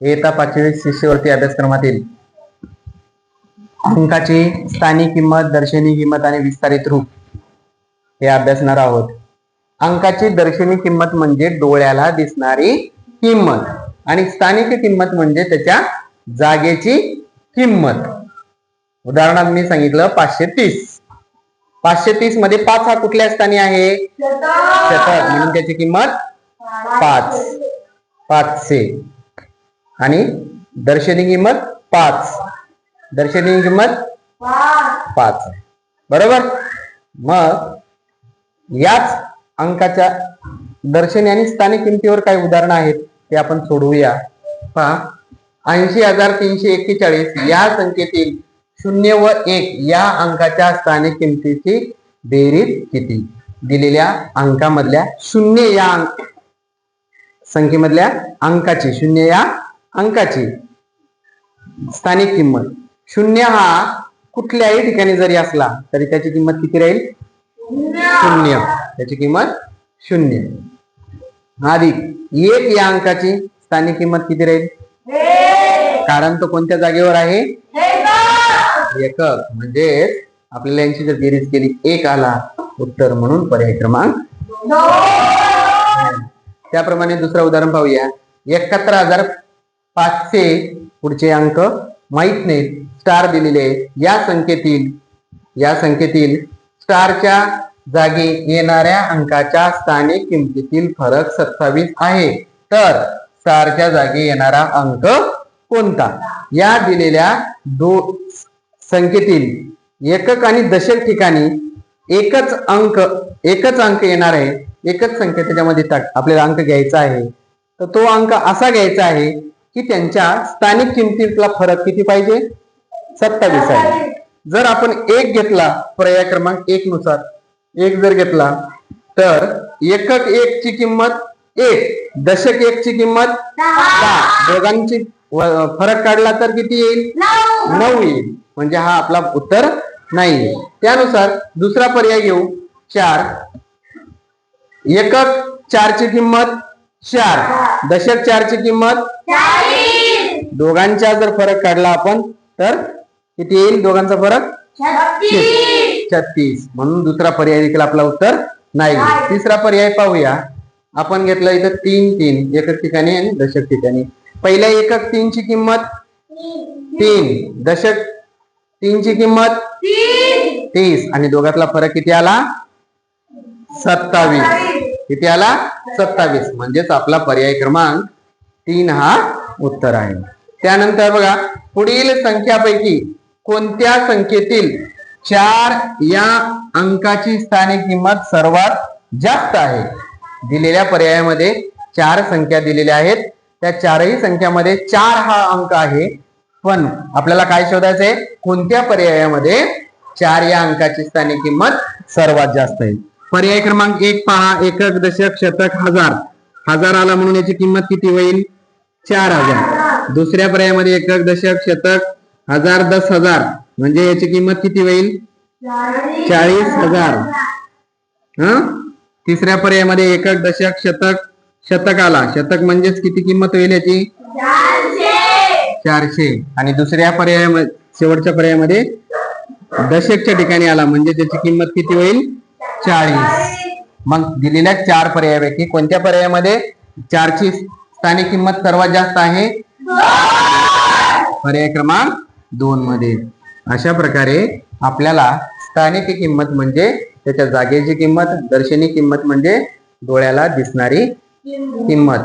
येता पाचवी शिष्यवृत्ती अभ्यासक्रमातील अंकाची स्थानिक किंमत दर्शनी किंमत आणि विस्तारित रूप हे अभ्यासणार आहोत. अंकाची दर्शनी किंमत म्हणजे डोळ्याला दिसणारी किंमत आणि स्थानिक किंमत म्हणजे त्याच्या जागेची किंमत. उदाहरणार्थ मी सांगितलं पाचशे तीस. पाचशे तीसमध्ये पाच हा कुठल्या स्थानी आहे? शतक. म्हणून त्याची किंमत पाच. पाचशे. आणि दर्शनी किंमत पाच. दर्शनी किंमत पाच आहे. बरोबर? मग याच अंकाच्या दर्शनी आणि स्थानिक किमतीवर काही उदाहरणं आहेत ते आपण सोडवूया. पहा. ऐंशी हजार तीनशे एक्केचाळीस या संख्येतील शून्य व एक या अंकाच्या स्थानिक किमतीची बेरीज किती? दिलेल्या अंकामधल्या शून्य या अंक संख्येमधल्या अंकाची शून्य या अंकाची स्थानिक किंमत. शून्य हा कुठल्याही ठिकाणी जरी असला तरी त्याची किंमत किती राहील? शून्य. त्याची किंमत शून्य. अधिक एक या अंकाची स्थानिक किंमत किती राहील? कारण तो कोणत्या जागेवर आहे? एकक. म्हणजे आपल्याला यांची जर बेरीज केली एक आला उत्तर म्हणून पर्याय क्रमांक त्याप्रमाणे दुसरं उदाहरण पाहूया. एकाहत्तर हजार पाचशे पुढचे अंक माहीत नाहीत स्टार दिलेले आहेत. या संख्येतील या संख्येतील स्टारच्या जागी येणाऱ्या अंकाच्या स्थानिक किमतीतील फरक सत्तावीस आहे. तर स्टारच्या जागी येणारा अंक कोणता? या दिलेल्या दो संख्येतील एकक आणि दशक ठिकाणी एकच अंक एकच अंक येणार आहे. एकच संख्या त्याच्यामध्ये आपल्याला अंक घ्यायचा आहे. तर तो अंक असा घ्यायचा आहे की त्यांच्या स्थानिक किमतीतला फरक किती पाहिजे? सत्तावीस आहे. जर आपण एक घेतला पर्याय क्रमांक एक नुसार एक जर घेतला तर एकक एक ची किंमत एक दशक एक ची किंमत दहा. दोघांची फरक काढला तर किती येईल? नऊ. येईल. म्हणजे हा आपला उत्तर नाही. त्यानुसार दुसरा पर्याय घेऊ. चार. एकक चारची किंमत चार. दशक चारची किंमत? दोघांचा जर फरक काढला आपण तर किती येईल दोघांचा फरक? छत्तीस. म्हणून दुसरा पर्याय देखील आपला उत्तर नाही. तिसरा पर्याय पाहूया. आपण घेतलं इथं तीन तीन. एकक ठिकाणी आणि दशक ठिकाणी. पहिल्या एकक तीनची किंमत? तीन. दशक तीनची किंमत? तीस. आणि दोघातला फरक किती आला? सत्तावीस. किती आला? सत्तावीस. म्हणजेच आपला पर्याय क्रमांक तीन हा उत्तर आहे. त्यानंतर बघा पुढील संख्यापैकी कोणत्या संख्येतील चार या अंकाची स्थानिक किंमत सर्वात जास्त आहे? दिलेल्या पर्यायामध्ये चार संख्या दिलेल्या आहेत. त्या चारही संख्यामध्ये चार हा अंक आहे. पण आपल्याला काय शोधायचं आहे कोणत्या पर्यायामध्ये चार या अंकाची स्थानिक किंमत सर्वात जास्त आहे? पर्याय क्रमांक एक पहा एकक दशक शतक हजार. हजार आला म्हणून याची किंमत किती होईल? चार हजार. दुसऱ्या पर्यायामध्ये एकक दशक शतक हजार दस हजार. म्हणजे याची किंमत किती होईल? चाळीस हजार. हा? तिसऱ्या पर्यायामध्ये एकक दशक शतक शतक आला. शतक म्हणजेच किती किंमत होईल याची? चारशे. आणि दुसऱ्या पर्यायामध्ये शेवटच्या पर्यायामध्ये दशकच्या ठिकाणी आला. म्हणजे त्याची किंमत किती होईल? चाळीस. मग दिलेल्या चार पर्यायापैकी कोणत्या पर्यायामध्ये? चारची स्थानिक किंमत सर्वात जास्त आहे? पर्याय क्रमांक दोन मध्ये. अशा प्रकारे आपल्याला स्थानिक किंमत म्हणजे त्याच्या जागेची किंमत दर्शनी किंमत म्हणजे डोळ्याला दिसणारी किंमत.